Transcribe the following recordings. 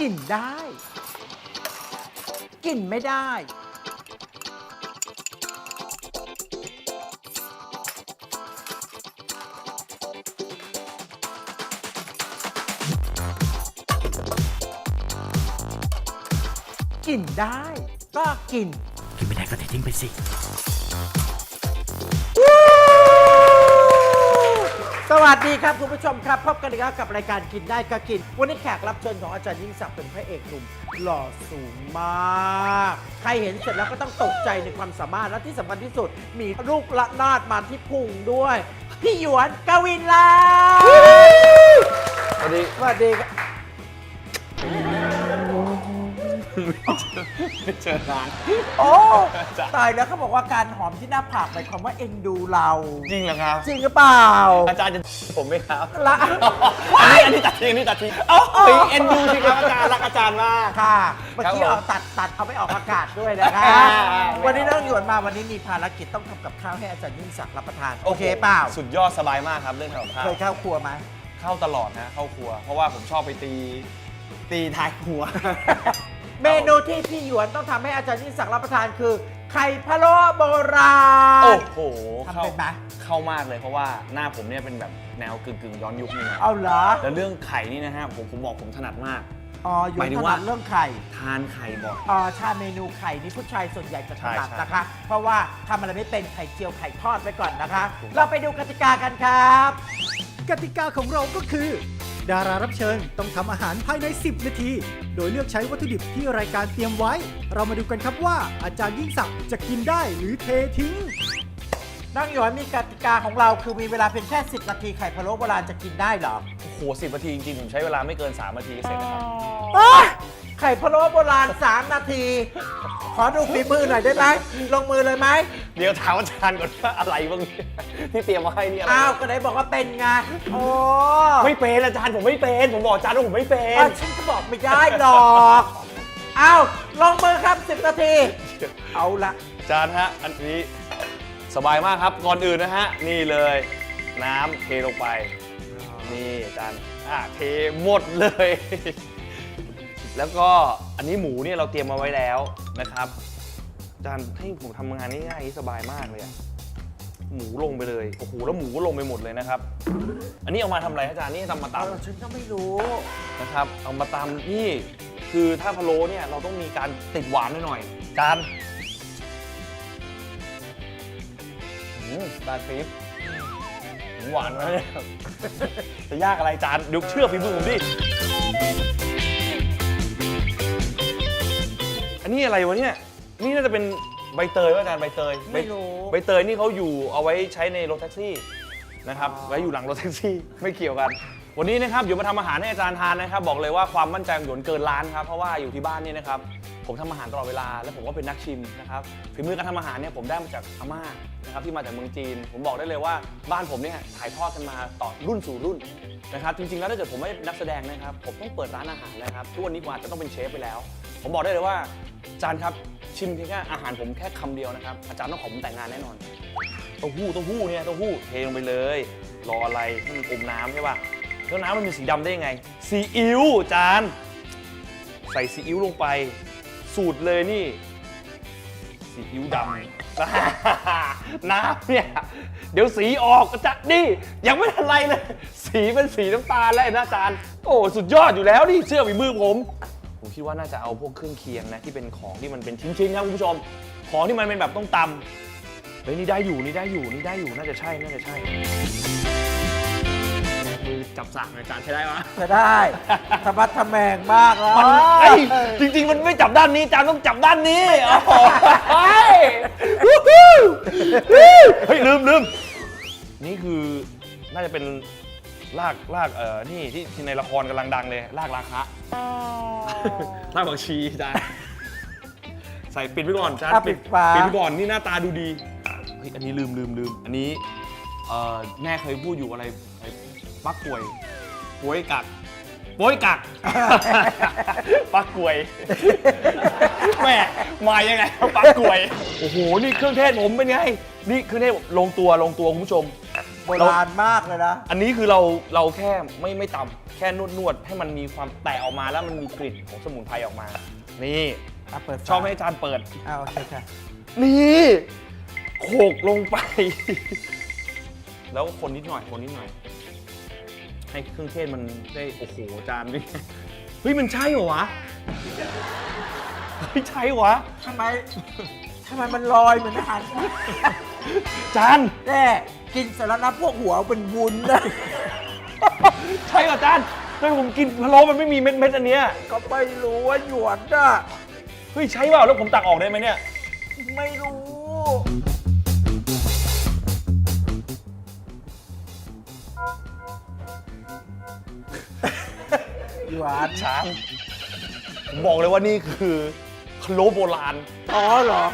กินได้ กินไม่ได้ กินได้ ก็กิน กินไม่ได้ก็เททิ้งไปสิ สวัสดีครับคุณผู้ชมครับพบกันอีกแล้วกับรายการกินได้ก็กิน วันนี้แขกรับเชิญของอาจารย์ยิ่งศักดิ์เป็นพระเอกหนุ่มหล่อสูงมาก ใครเห็นเสร็จแล้วก็ต้องตกใจในความสามารถและที่สำคัญที่สุด มีลูกละนาดมาที่พุงด้วย พี่หยวนกวินลาสวัสดีสวัสดีครับ เจอนานโอ้ตายแล้วเขาบอกว่าการหอมที่หน้าผากหมายความว่าเอ็นดูเรา จริงเหรอครับ จริงหรือเปล่า อาจารย์จะผมไหมครับละ อันนี้อันนี้ตัดทิ้งอันนี้ตัดทิ้งเอ้าเฮ้ยเอ็นดูสิครับอาจารย์รักอาจารย์มาก ค่ะเมื่อกี้ครับผมออกตัดตัดเอาไปออกอากาศด้วยนะคะอ่า วันนี้น้องหยวนมาวันนี้มีภารกิจต้องทำกับข้าวให้อาจารย์ยิ่งศักดิ์รับประทาน โอเคเปล่า สุดยอดสบายมากครับเรื่องทำกับข้าวเคยเข้าครัวไหมเข้าตลอดนะเข้าครัว เพราะว่าผมชอบไปตี ตีท้ายครัว เมนูที่พี่หยวนต้องทำให้อาจารย์ยิ่งศักดิ์รับประทานคือ ไข่พะโล้โบราณโอ้โหทำเข้าเป็นไหม เข้ามากเลยเพราะว่าหน้าผมเนี่ยเป็นแบบแนวกึ่งกึ่งๆย้อนยุคนี่นะเอาเหรอ แล้วเรื่องไข่นี่นะฮะผมผมบอกผมถนัดมาก อ๋อหยหวมานยถึถงนัว่าดเรื่องไข่ทานไข่บ่อย อ๋อชาเมนูไข่นี่ผู้ชายส่วนใหญ่จะถนัดใช่ใช่ นะคะ เพราะว่าทำอะไรไม่เป็นไข่เจียวไข่ทอดไว้ก่อนนะคะถูกเราไปดูกติกากันครับ กติกาของเราก็คือ ดารารับเชิญต้องทำอาหารภายใน 10 นาที โดยเลือกใช้วัตถุดิบที่รายการเตรียมไว้ เรามาดูกันครับว่าอาจารย์ยิ่งศักดิ์จะกินได้หรือเททิ้งน้องหยวนมีกติกาของเราคือมีเวลาเพียงแค่ 10 นาทีไข่พะโล้โบราณจะกินได้เหรอ โอ้โหสิบนาทีจริงๆผมใช้เวลาไม่เกิน 3 นาทีก็เสร็จนะครับอ๊ะ ไข่พะโล้โบราณ 3 นาที ขอดูฝีมือหน่อยได้ไหมลงมือเลยไหมเดี๋ยวถามอาจารย์ก่อนว่าอะไรบ้างเนี่ยที่เตรียมมาให้นี่อะไรอ้าวก็ไหนบอกว่าเป็นไงโอ้ไม่เป็นอาจารย์ผมไม่เป็นผมบอกอาจารย์ว่าผมไม่เป็นอ้าวฉันก็บอกไม่ได้หรอกอ้าวลงมือครับ 10 นาที เอาละอาจารย์ฮะอันนี้สบายมากครับก่อนอื่นนะฮะนี่เลย น้ำเทลงไป นี่อาจารย์อะเทหมดเลย แล้วก็อันนี้หมูเนี่ยเราเตรียมมาไว้แล้วนะครับอาจารย์ให้ผมทำงานง่ายๆอย่างนี้สบายมากเลยอะหมูลงไปเลยโอ้โหแล้วหมูก็ลงไปหมดเลยนะครับ อันนี้เอามาทำอะไรอาจารย์นี่ทำมาเอาตำละฉันก็ไม่รู้ นะครับเอามาตำนี่คือถ้าพะโล้เนี่ยเราต้องมีการติดหวานหน่อยๆจานอืมจานฟีบหวานไหมเนี่ย จะยากอะไรจานดูเชื่อฝีมือผมดิ อันนี้อะไรวะเนี่ย นี่น่าจะเป็นใบเตยว่าอาจารย์ใบเตยไม่รู้ ใบเตยนี่เขาอยู่เอาไว้ใช้ในรถแท็กซี่นะครับอ๋อไว้อยู่หลังรถแท็กซี่ ไม่เกี่ยวกัน วันนี้นะครับอยู่มาทำอาหารให้อาจารย์ทานนะครับ บอกเลยว่าความมั่นใจของหยวนเกินล้านครับ เพราะว่าอยู่ที่บ้านนี่นะครับ ผมทำอาหารตลอดเวลา และผมก็เป็นนักชิมนะครับ ฝีมือการทำอาหารเนี่ยผมได้มาจากอาม่านะครับที่มาจากเมืองจีน ผมบอกได้เลยว่าบ้านผมเนี่ยถ่ายทอดกันมาต่อรุ่นสู่รุ่น นะครับจริงๆแล้วถ้าเกิดผมไม่ได้นักแสดงนะครับ ผมต้องเปิดร้านอาหารนะครับทุกวันนี้ผมอาจจะต้องเป็นเชฟไปแล้ว ผมบอกได้เลยว่า อาจารย์ครับชิมเพียงแค่อาหารผมแค่คำเดียวนะครับอาจารย์ต้องขอผมแต่งงานแน่นอนเต้าหู้เต้าหู้เนี่ยเต้าหู้เทลงไปเลย รออะไรให้มันอมน้ำใช่ป่ะแล้วน้ำมันเป็นสีดำได้ยังไงซีอิ๊วจานใส่ซีอิ๊วลงไป สูตรเลยนี่ซีอิ๊วดำ น้ำเนี่ย เดี๋ยวสีออกจะนี่ยังไม่ทันไรเลย สีเป็นสีน้ำตาลแล้วนะอาจารย์ โอ้ สุดยอดอยู่แล้วนี่เชื่อฝีมือผม ผมคิดว่าน่าจะเอาพวกเครื่องเคียงนะที่เป็นของที่มันเป็นชิ้นๆครับคุณผู้ชม ของที่มันเป็นแบบต้องตำเฮ้ยนี่ได้อยู่นี่ได้อยู่นี่ได้อยู่น่าจะใช่น่าจะใช่มือจับสากหน่อยจานใช้ได้ปะ จะได้ธรรมะทะแมงมากแล้วมันเอ้ยจริง ๆ มันไม่จับด้านนี้จานต้องจับด้านนี้โอ้โหเฮ้ยวู้ฮู้เฮ้ยลืมลืมนี่คือน่าจะเป็นลากลากเอ่อนี่ที่ที่ในละครกำลังดังเลยลากราคะลากผักชีจานใส่ปิดไว้ก่อนจานอะปิดฝา ปิดไว้ก่อนนี่หน้าตาดูดีเฮ้ยอันนี้ลืมลืมลืมอันนี้เอ่อแม่เคยพูดอยู่อะไรไอ้ปักป่วยป่วยกักป่วยกัก ปักกวยแม่มายังไงปักกวยโอ้โหนี่เครื่องเทศผมเป็นไงนี่เครื่องเทศลงตัวลงตัวคุณผู้ชม โบราณมากเลยนะ อันนี้คือเราเราแค่ไม่ไม่ตำแค่นวดนวดให้มันมีความแตกออกมาแล้วมันมีกลิ่นของสมุนไพรออกมา นี่อะเปิดฝาชอบให้อาจารย์เปิด อ่าโอเคค่ะนี่โขกลงไป แล้วคนนิดหน่อยคนนิดหน่อย ให้เครื่องเทศมันได้ โอ้โหอาจารย์นี่เฮ้ยมันใช่เหรอวะเฮ้ยใช่วะทำไมทำไมมันลอยเหมือนอาหารอาจารย์แน่ กินเสร็จแล้วนะพวกหัวเป็นวุ้นนะ ใช่เหรออาจารย์ทำไมผมกินพะโล้มันไม่มีเม็ดเม็ดๆอันเนี้ยก็ไม่รู้ว่าหยวนน่ะเฮ้ยใช่เปล่าแล้วผมตักออกได้ไหมเนี่ย ไม่รู้หยวนช้างผมบอกเลยว่านี่คือพะโล้โบราณอ๋อเหรอ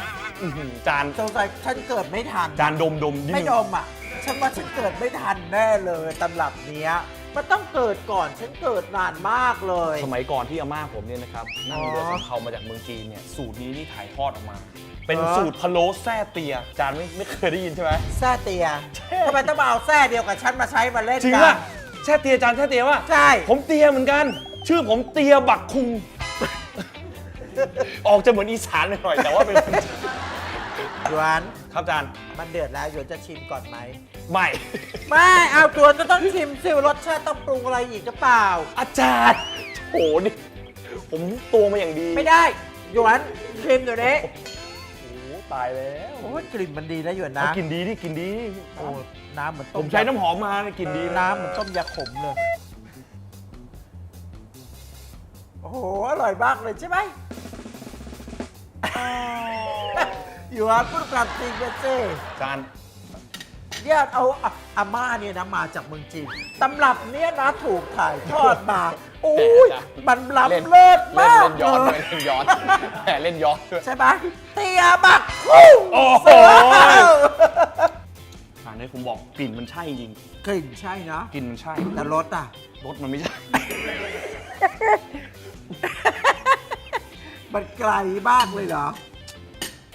อื้อหือจาน สงสัยฉันเกิดไม่ทัน จานดมดมนิดไม่นึงดมอะ ฉันว่าฉันเกิดไม่ทันแน่เลยตำรับเนี้ย มันต้องเกิดก่อนฉันเกิดนานมากเลย สมัยก่อนที่อาม่าผมเนี่ยนะครับนั่งเรืออ๋อสำเภามาจากเมืองจีนเนี่ยสูตรนี้นี่ถ่ายทอดออกมา เป็นเหรอ สูตรพะโล้แซ่เตีย จานไม่ไม่เคยได้ยินใช่ไหม แซ่เตียทำไมต้องมาเอาแซ่เดียวกับฉันมาใช้มาเล่นจริงกัป่ะแซ่เตียจานแซ่เตียป่ะใช่ ผมเตียเหมือนกัน ชื่อผมเตียบักคุง ออกจะเหมือนอีสานหน่อยๆแต่ว่าเป็นคนจีนหยวน ครับจานมันเดือดแล้วหยวนจะชิมก่อนไหม ไม่ ไม่เอาตัวจะต้องชิมซิว่ารสชาติต้องปรุงอะไรอีกหรือเปล่า อาจารย์โหนี่ผมตัวมาอย่างดีไม่ได้หยวนชิมเดี๋ยวนี้โอ้โหตายแล้วโอ้ยกลิ่นมันดีนะหยวนเอานะกินดีดิกินดีโอ้น้ำเหมือนผต้มมใช้น้ำหอมมาเนี่ยกินดีน้ำเหมือนต้มยาขมเลยโอ้โหอร่อยมากเลยใช่ไหม อยู่ว่าพูดความจริงกันสิจานเนี่ยเอาอะอาม่าเนี่ยนะมาจากเมืองจีนตำรับเนี่ยนะถูกถ่ายทอดมาโอ้ยมันล้ำเลิศเล่นมากเล่นย้อนเลด้วยยเล่นย้อนแหมเล่นย้อนด้วยใช่ไหมเตียบักคุ้งโอ้โห เสืออ่านนี้ผมบอกกลิ่นมันใช่จริงกลิ่นใช่นะกลิ่นมันใช่แต่รสอะ รสมันไม่ใช่ มันไกลมากเลยเหรอ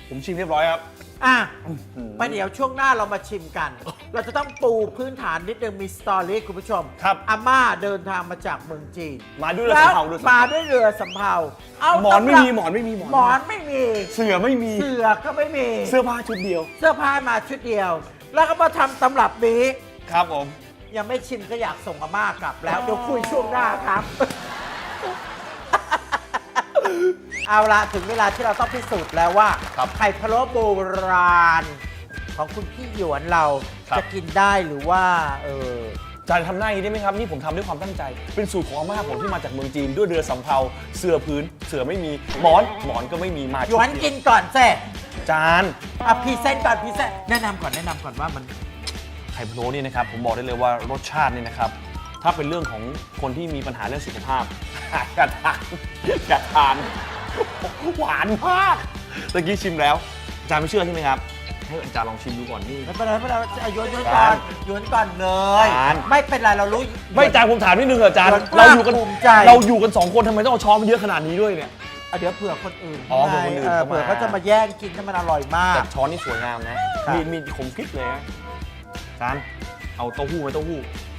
ผมชิมเรียบร้อยครับ อะอืมไปเดี๋ยวช่วงหน้าเรามาชิมกัน เราจะต้องปูพื้นฐานนิดนึงมีสตอรี่คุณผู้ชมครับอาม่าเดินทางมาจากเมืองจีนมาด้วยเรือแล้วสำเภาด้วย มาด้วยเรือสำเภาเอาหมอนไม่ตำรับมีหมอนไม่มีหมอน หมอนไม่มีเสือไม่มีเสือก็ไม่มี เสื้อผ้าชุดเดียว เสื้อผ้ามาชุดเดียว แล้วก็มาทำตำรับนี้ ครับผม ยังไม่ชิมก็อยากส่งอาม่ากลับแล้ว เดี๋ยวคุยช่วงหน้าครับ เอาละถึงเวลาที่เราต้องพิสูจน์แล้วว่าครับ ไข่พะโล้โบราณ ของคุณพี่หยวนเราครับ จะกินได้หรือว่าเออ จานทำหน้าอย่างนี้ได้ไหมครับ นี่ผมทำด้วยความตั้งใจ เป็นสูตรของอาม่าผมที่มาจากเมืองจีน ด้วยเรือสำเภาเสื้อพื้น เสือไม่มีหมอนหมอนก็ไม่มีมาหยชุดวนเดีกิยวนก่อนเซ่จาน อะพรีเซนต์ก่อนพรีเซนต์แนะนำก่อนแนะนำก่อนว่ามัน ไข่พะโล้นี่นะครับผมบอกได้เลยว่ารสชาตินี่นะครับ ถ้าเป็นเรื่องของคนที่มีปัญหาเรื่องสุขภาพ อย่าทานอย่าทาน หวานมากตะกี้ชิมแล้ว อาจารย์ไม่เชื่อใช่ไหมครับ ให้อาจารย์ลองชิมดูก่อนนี่ ไม่เป็นไรไม่เป็นไรเอาหยวนหยวนจาก่อนนหยวนก่อนเลย จาน ไม่เป็นไรเรารู้ ไม่อาจารย์ผมถามนิดนึงเถอะอาจารย์หยวนเราอยู่กันภูมิใจ เราอยู่กันสองคนทำไมต้องเอาช้อนมาเยอะขนาดนี้ด้วยเนี่ยอะเดี๋ยวเผื่อคนอื่นอ๋อเผื่อคนอื่นเออเข้ามา เผื่อเขาจะมาแย่งกินถ้ามันอร่อยมาก แต่ช้อนนี่สวยงามนะ ครับ มีมีขมกริบเลยนะอาจารย์เอาเต้าหู้ไหมเต้าหู้เ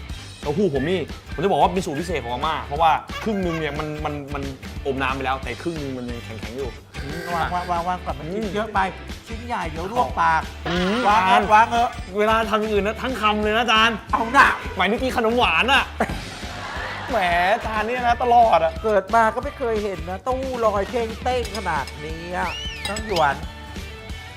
ต้าหู้ผมนี่ผมจะบอกว่าเป็นสูตรพิเศษของอาม่าเพราะว่าครึ่งหนึงเนี่ยมันมันมันอมน้ำไปแล้ว แต่ครึ่งหนึงมันยังแข็งๆอยู่ วางวางวางวางก่อนมันชิ้นอืมเยอะไป ชิ้นใหญ่เดี๋ยวลวกปากอืมวางอาจารย์วางเออะเวลาทำอย่างอื่นนะทั้งคำเลยนะอาจารย์เอาหน้าหมายถึงกินขนมหวานอะแหมอาจารย์เนี่ยนะตลอดอะเกิดมาก็ไม่เคยเห็นนะเตู้ลอยเท่งเต้งขนาดนี้อะน้องหยวน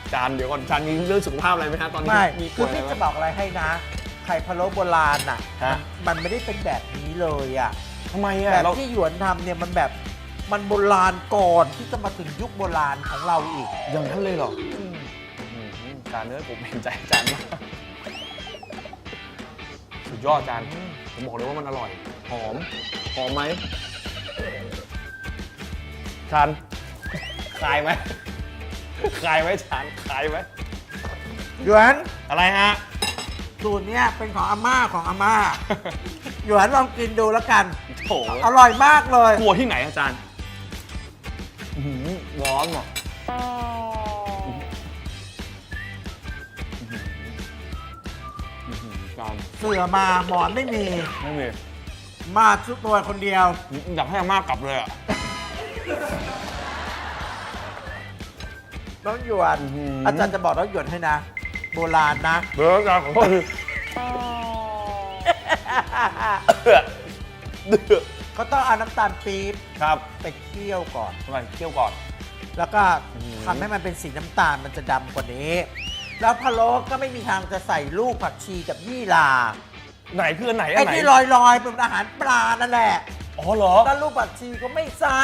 อาจารย์เดี๋ยวก่อนอาจารย์มีเรื่องสุขภาพอะไรไหมฮะตอนนี้ไม่ มีคือป่วยอะไรพี่ไหม จะบอกอะไรให้นะไข่พะโล้โบราณอะฮะมันไม่ได้เป็นแบบนี้เลยอะทำไมแบอะบเราที่หยวนทำเนี่ยมันแบบมันโบราณก่อนที่จะมาถึงยุคโบราณของเราอีกอย่างนั้นเลยเหรออืมอืมอาจารย์เนื้อผมเห็นใจอาจารย์มากสุดยอดอาจารย์ผมบอกเลยว่ามันอร่อย หอม หอมไหมอาจารย์คลายไหมคลายไหมอาจารย์คลายไหมหยวนอะไรฮะ สูตรเนี้ยเป็นของอาม่าของอาม่า หยวนลองกินดูแล้วกัน โถอร่อยมากเลย กลัวที่ไหนอาจารย์อื้อหือร้อนอะอื้อหืออื้อหือจารย์เสือมาหมอนไม่มี ไม่มีมาชุดตัวคนเดียว อยากให้อาม่ากลับเลยอะน้องหยวนอื้อหือออาจารย์จะบอกน้องหยวนให้นะ โบราณนะ เดี๋ยวอาจารย์ขอโทษทีเขาต้องเอาน้ำตาลปี๊บครับไปเคี่ยวก่อน ทำไมเคี่ยวก่อน แล้วก็อื้อหือทำให้มันเป็นสีน้ำตาลมันจะดำกว่านี้ แล้วพะโล้ก็ไม่มีทางจะใส่ลูกผักชีกับยี่หร่าไหนคืออันไหนอัไอ้นไหนที่ลอยๆเป็นอาหารปลานั่นแหละอ๋อเหรอ แล้วลูกผักชีก็ไม่ใส่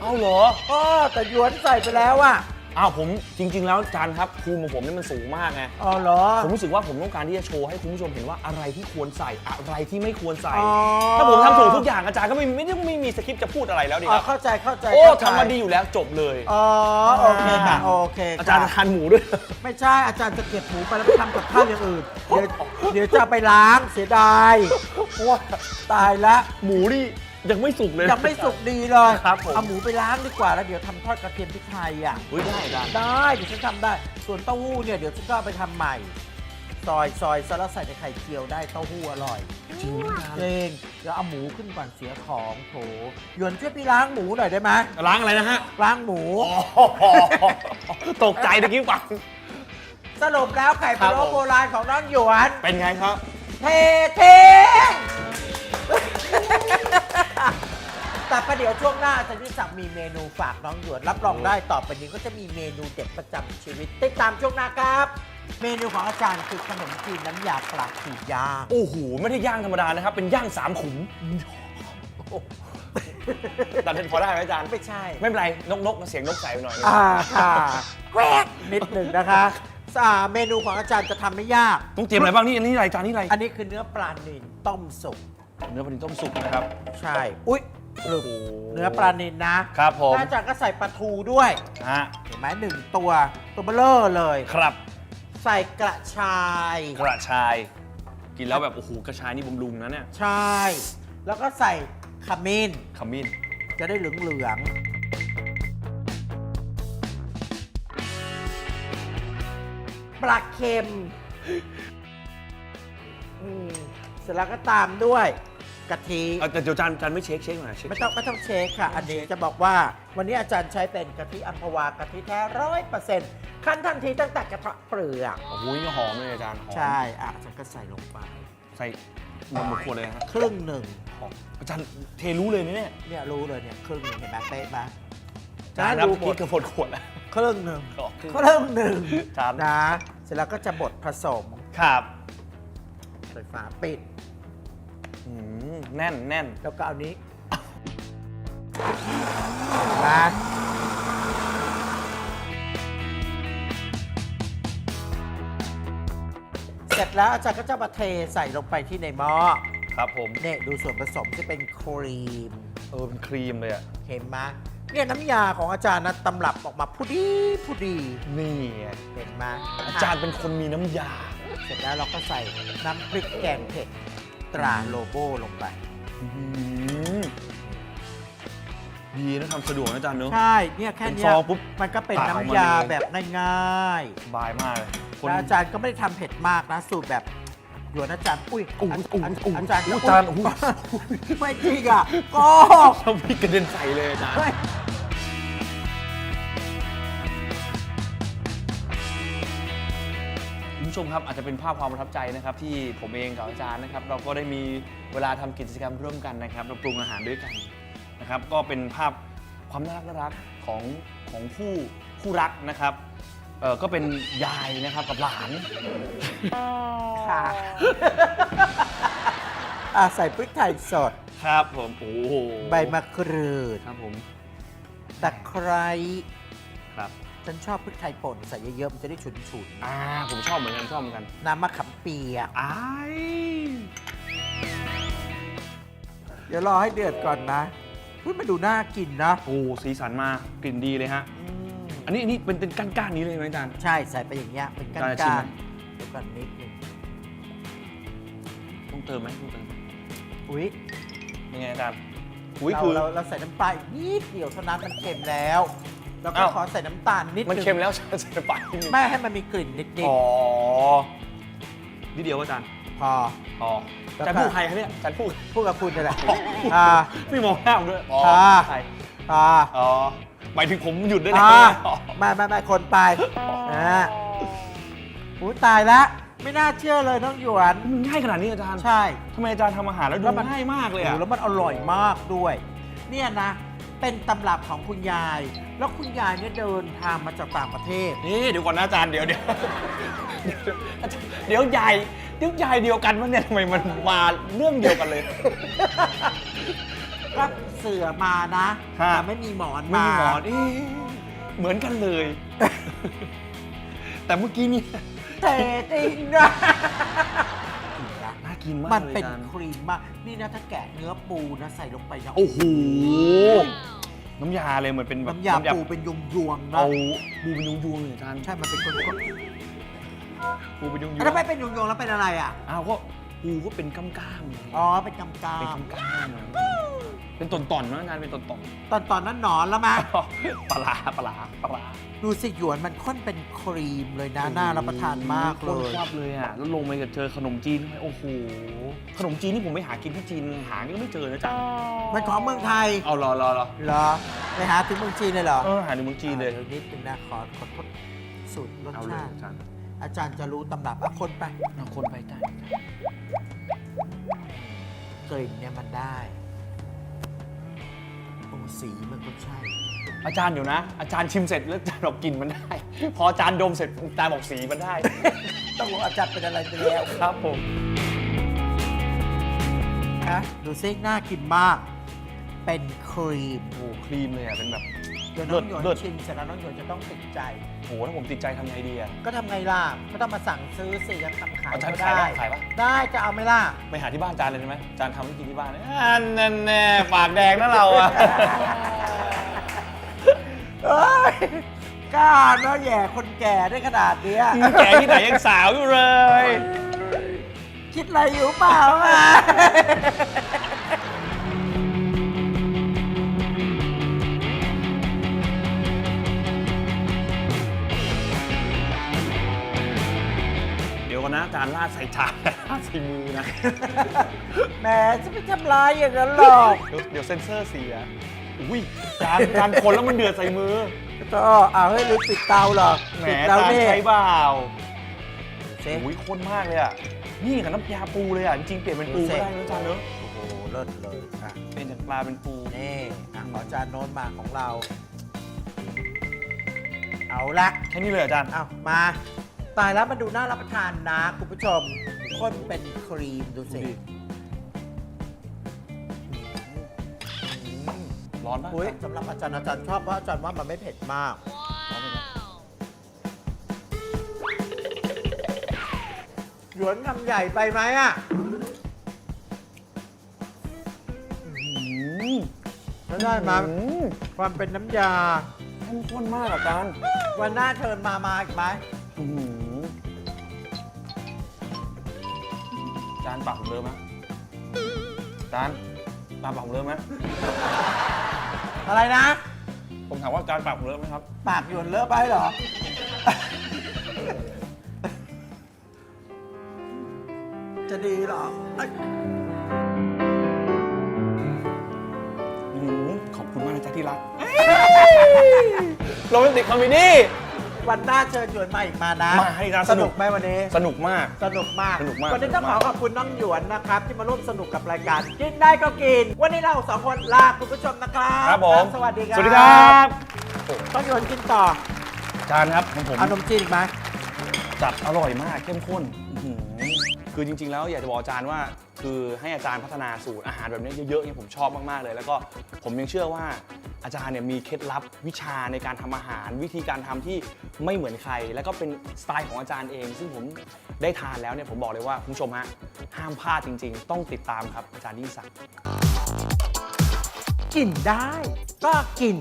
เอาเหรอ ก็แต่หยวนใส่ไปแล้วอะ อ้าวผมจริง ๆ แล้วอาจารย์ครับภูมิของผมนี่มันสูงมากไงอ๋อเหรอ ผมรู้สึกว่าผมต้องการที่จะโชว์ให้คุณผู้ชมเห็นว่าอะไรที่ควรใส่อะไรที่ไม่ควรใส่ อ๋อ ถ้าผมทำถูกทุกอย่างอาจารย์ก็ไม่ไม่ได้ไม่มีสคริปต์จะพูดอะไรแล้วดิอ๋คอรับเข้าใจเข้าใจโอ้เข้ใจทำมาดีอยู่แล้วจบเลย อ๋อโอเคค่ะโอเคค่ะอาจารย์ทานหมูด้วย ไม่ใช่อาจารย์จะเก็บหมูไปแล้วไปทำกับข้าวอย่างอื่น เดี๋ยวเดี๋ยวจะเอาไปล้างเสียดายว่าตายละ หมูนี่ ยังไม่สุกเลยนะ ยังไม่สุกดีเลยครับผม เอาหมูไปล้างดีกว่าแล้วเดี๋ยวทำทอดกระเทียมพริกไทยอะเฮ้ยได้อาจารย์ได้เดี๋ยวฉันทำได้ ส่วนเต้าหู้เนี่ยเดี๋ยวฉันก็เอาไปทำใหม่ ซอยซอยซแล้วใส่ในไข่เจียวได้เต้าหู้อร่อยจริงไหมอาจารย์เองเดี๋ยวเอาหมูขึ้นก่อนเสียของโถหยวนช่วยพี่ล้างหมูหน่อยได้ไหมล้างอะไรนะฮะล้างหมู ตกใจตะกี้ฟัง สรุปแล้วไข่พะโล้ครับผม โบราณของน้องหยวนเป็นไงครับ เทเทง แต่ประเดี๋ยวช่วงหน้าอาจารย์วิศักดิ์มีเมนูฝากน้องหยวนรับรองได้ต่อไปนี้ก็จะมีเมนูเด็ดประจำชีวิต ติดตามช่วงหน้าครับ เมนูของอาจารย์คือขนมจีนน้ำยาปลาขีย่างโอ้โห ไม่ได้ย่างธรรมดานะครับ เป็นย่างสามขุมตัดเล่นพอได้ไหมอาจารย์ ไม่ใช่ ไม่เป็นไร นกนกเสียงนกใส่ไปหน่อยนึงอ่าค่ะแกวกนิดหนึ่งนะคะอ่าเมนูของอาจารย์จะทำไม่ยาก ต้องเตรียมอะไรบ้างนี่อันนี้อะไรจานนี้อะไร อันนี้คือเนื้อปลานิลต้มสุก เนื้อปลาดินต้มสุกนะครับ ใช่ อุ๊ยหลุดโอ้โหเนื้อปลานิลนะครับผมแล้วอาจารย์ก็ใส่ปลาทูด้วย ฮะเห็นไหมหนึ่งตัวตัวเบลเลอร์เลย ครับใส่กระชาย กระชาย กินแล้วแบบโอ้โหกระชายนี่บำรุงนะเนี่ยใช่ แล้วก็ใส่ขมิ้น ขมิ้น จะได้เหลืองเหลืองๆปลาเค็มอืม เสร็จแล้วก็ตามด้วยกะทิ เอาแต่เดี๋ยวจานจานไม่เช็คเช็คหน่อยเช็คไม่ต้องไม่ต้องเช็คค่ะ อันนี้จะบอกว่าวันนี้อาจารย์ใช้เป็นกะทิอัมพวากะทิแท้ร้อยเปอร์เซ็นต์ขั้นทันทีตั้งแต่กระเทาะเปลือกโอ้โหนี่หอมเลยอาจารย์หอมใช่อะอาจารย์ก็ใส่ลงไปใส่นมหมดขวดเลยนะครับครึ่งหนึ่งหอมอาจารย์เทรู้เลยนะเนี่ยเนี่ยรู้เลยเนี่ยครึ่งหนึ่งเห็นไหมเป๊ะปะอาจารย์นับรู้เมื่อหมกี้ดเกือบหมดขวดแล้ว ครึ่งหนึ่งอ๋อครึ่งครึ่งหนึ่งครับ นะ เสร็จแล้วก็จะบดผสมครับไฟฟ้าปิด อืมแน่นแน่นแล้วก็เอานี้นะเสร็จแล้วอาจารย์ก็จะมาเทใส่ลงไปที่ในหม้อครับผมเนี่ยดูส่วนผสมที่เป็นครีม เออเป็นครีมเลยอะเห็นไหมเนี่ยน้ำยาของอาจารย์นะตำรับออกมาผู้ดีผู้ดีนี่ไงเห็นไหมอาจารย์เป็นคนมีน้ำยา เสร็จแล้วเราก็ใส่น้ำพริกแกงเผ็ด ตราโลโบลงไปอื้อหือดีนะทำสะดวกนะอาจารย์เนอะ ใช่ เนี่ยแค่เป็นเนี้ซยองปุ๊บมันก็เป็นตักออกน้ำมายาเลย แบบง่ายสบายมากเลยๆคนแล้วอาจารย์ก็ไม่ได้ทำเผ็ดมากนะ สูตรแบบหยวนอาจารย์อุ้ยอู้อาอู้อาอู้อาจารย์อาจารย์อู้ไม่จริงอะก็ชอบพี่กระเด็นใส่เลยอาจารย์ไม่คุ ผู้ชมครับอาจจะเป็นภาพความประทับใจนะครับที่ผมเองกับอาจารย์นะครับเราก็ได้มีเวลาทำกิจกรรมร่วมกันนะครับเราปรุงอาหารด้วยกันนะครับก็เป็นภาพความน่ารักน่ารักของของคู่คู่รักนะครับเออก็เป็นยายนะครับกับหลาน ค่ะอะใส่พริกไทยสด ครับผมโอ้โหใบมะกรูด ครับผมตะไคร้ครับ ฉันชอบพริกไทยป่นใส่เยอะๆมันจะได้ฉุนอ่าผมชอบเหมือนกันชอบเหมือนกันๆน้ำมะขามเปียก อ้ายเดี๋ยวรอให้เดือดก่อนนะเฮ้ยมันดูน่ากินนะโอ้สีสันมากลิ่นดีเลยฮะ อืมอันนี้อันนี้เป็นเป็นก้านๆนี้เลยไหมอาจารย์ ใช่ใส่ไปอย่างเงี้ยเป็นก้ได้ชิมาไหม นๆเดี๋ยวก่อนนิดนึงต้องเติมไหมต้องเติมไหมอุ้ยยังไงอาจารย์อุ้ยเราคือเราเราใส่น้ำปลาอีกนิดเดียวเท่านั้นมันเค็มแล้ว แล้วก็อ้าว ขอใส่น้ำตาลนิดมันนึงเค็มแล้วใส่ไปนิดนึงไม่ให้มันมีกลิ่นนิดอ๋อนิดเดียวอาจารย์ๆพอ อ๋อแล้วอาจารย์ก็ พูดใครครับเนี่ยอาจารย์พูด พูดกับคุณนี่แหละอ่า ไม่มองหน้าผมด้วยอ๋อค่ะ ใครอ่าอ๋อหมายถึงผมหยุดด้วยนะอ่าอ๋อไม่ไม่ไม่คนไปนะอุ้ยตายแล้วไม่น่าเชื่อเลยน้องหยวน มันง่ายขนาดนี้อาจารย์ใช่ ทำไมอาจารย์ทำอาหารแล้วดูแล้วมัน ง่ายมากเลยโอ้อะโหแล้วมันอร่อยมากด้วย เนี่ยนะ เป็นตำรับของคุณยาย แล้วคุณยายเนี่ยเดินทางมาจากต่างประเทศ นี่เดี๋ยวก่อนนะอาจารย์เดี๋ยวเดี๋ยวเดี๋ยวเดี๋ยวยายเดี๋ยวยายเดียวกันมั้งเนี่ยทำไมมันมาเรื่องเดียวกันเลยก็เสือมานะฮะ แต่ไม่มีหมอนไม่มามีหมอนเอ๊ะเหมือนกันเลย แต่เมื่อกี้นี่แต่จริงนะน่า กินมากมันลยเป็นอาจารย์ครีมมาก นี่นะถ้าแกะเนื้อปูนะใส่ลงไปนะโอ้โห น้ำยาเลยเหมือนเป็นแบบน้ำยาปูเป็นยวงๆนะเอาปูเป็นยวงๆเลยอาจารย์ใช่ มันเป็นคนคนปูเป็นยวงแล้วทำไมเป็นยวงๆแล้วเป็นอะไรอะๆอ้าวก็ปูก็เป็นก้ามๆไงอ๋อเป็นกำกาเป็นมก้ามๆ เป็นตอนๆนะอาจารย์เป็นตอนตอนตอนนั้นหนอนแล้วมั้ยๆปลาร้าปลาร้าปลาร้าดูสิหยวนมันข้นเป็นครีมเลยนะน่ารับประทานมากเลโคตรยชอบเลยอะแล้วลงไปกับเจอขนมจีนด้วยโอ้โหขนมจีนนี่ผมไปหากินที่จีนหาก็ไม่เจอนะจ๊ะมันของเมืองไทยเอารอรอรอเหรอไปหาถึงเมืองจีนเลยเหรอเออหาในเมืองจีนเลย ดี๋วนิดนึงนะขอขอทดสูตรรสเอาเลยชาติอาจารย์อาจารย์จะรู้ตำรับอะคนไป เอาคนไปได้กลิ่นเนี่ยมันได้โอ้ สีมันก็ใช่ อาจารย์เดี๋ยวนะ อาจารย์ชิมเสร็จแล้วอาจารย์บอกกลินมันได้ พออาจารย์ดมเสร็จอาจารย์บอกสีมันได้ ต้องรู้อาจารย์เป็นอะไรไปแล้วครับผมนะดูซิน่ากินมาก เป็นครีม โอ้โหครีมเลยอะเป็นแบบ เดี๋ยวน้องหยวนเลิศชิมเสร็จแล้วน้องหยวนจะต้องติดใจโอ้โหถ้าผมติดใจทำไงดีอะก็ทำไงล่ะก็ต้องมาสั่งซื้อสิจะทำขายอาจารย์ก็ขายได้ปะขายปะ ได้จะเอาไหมล่ะ ไปหาที่บ้านอาจารย์เลยได้ไหมอาจารย์ทำให้กินที่บ้านเลยอันนั่นแน่ปากแดงนะเราอะเอ้ยกล้าเนาะแย่คนแก่ได้ขนาดเนี้ยแกที่ไหนยังสาวอยู่เลย คิดอะไรอยู่เปล่าอะ ก่อนนะอาจารย์ลาดใส่จานลาดใส่มือนะ แหมจะไปทำลายอย่างนั้นหรอกเดี๋ยวเดี๋ยวเซ็นเซอร์เสีย อุ้ยจานจานคนแล้วมันเดือดใส่มือ ก็เอาให้หรือปิดเตาเหรอแหมปิดเตาจานนี่ใช้เปล่าเซ็อุ้ยข้นมากเลยอะ นี่กับน้ำยาปูเลยอะ จริงๆเปลี่ยนเป็นปูดูสิก็ได้นะอาจารย์เนอะโอ้โหเลิศเลยอะเปลี่ยนจากปลาเป็นปู นี่อะขอจานโน้นมาของเรา เอาละแค่นี้เลยอาจารย์ เอามา ตายแล้วมันดูน่ารับประทานนะ คุณผู้ชมข้นเป็นครีมดูสิดูดิร้อนปะอุ้ยสำหรับอาจารย์อาจารย์ชอบเพราะอาจารย์ว่ามันไม่เผ็ดมากร้อนไหมหยวนคำใหญ่ไปไหมอะอืมแล้วได้มาอืมความเป็นน้ำยาเข้มข้นมากอาจารย์วันหน้าเชิญมามาอีกไหม อื้อหือ จานปากผมเลอะไหมจานจานปากผมเลอะไหมอะไรนะ ผมถามว่าจานปากผมเลอะไหมครับ ปากหยวนเลอะไปเหรอ จะดีเหรอเอ้ยอื้อหือขอบคุณมากนะจ๊ะที่รัก โรแมนติกคอมเมดี้ วันหน้าเชิญหยวนมาอีกมานะมาให้นะสสนุนุกกไหมวันนี้ สนุกมาก สนุกมากสนุกมากวันนี้ต้องสขนุอกมากขอบคุณน้องหยวนนะครับ ที่มาร่วมสนุกกับรายการ กินได้ก็กิน วันนี้เราสองคนลาคุณผู้ชมนะครับครับผม สวัสดีครับสวัสดีครับต้องหยวนกินต่อจานครับของผมเอานมจีนอีกไหม จัดอร่อยมากเข้มข้นอื้อหือคือจริง ๆ แล้วอยากจะบอกอาจารย์ว่า คือให้อาจารย์พัฒนาสูตรอาหารแบบนี้เยอะๆเนี่ยผมชอบมากๆเลย แล้วก็ผมยังเชื่อว่าอาจารย์เนี่ยมีเคล็ดลับวิชาในการทำอาหาร วิธีการทำที่ไม่เหมือนใคร แล้วก็เป็นสไตล์ของอาจารย์เอง ซึ่งผมได้ทานแล้วเนี่ยผมบอกเลยว่าคุณผู้ชมฮะห้ามพลาดจริง ๆ ต้องติดตามครับอาจารย์ยิ่งศักดิ์กินได้ก็กิน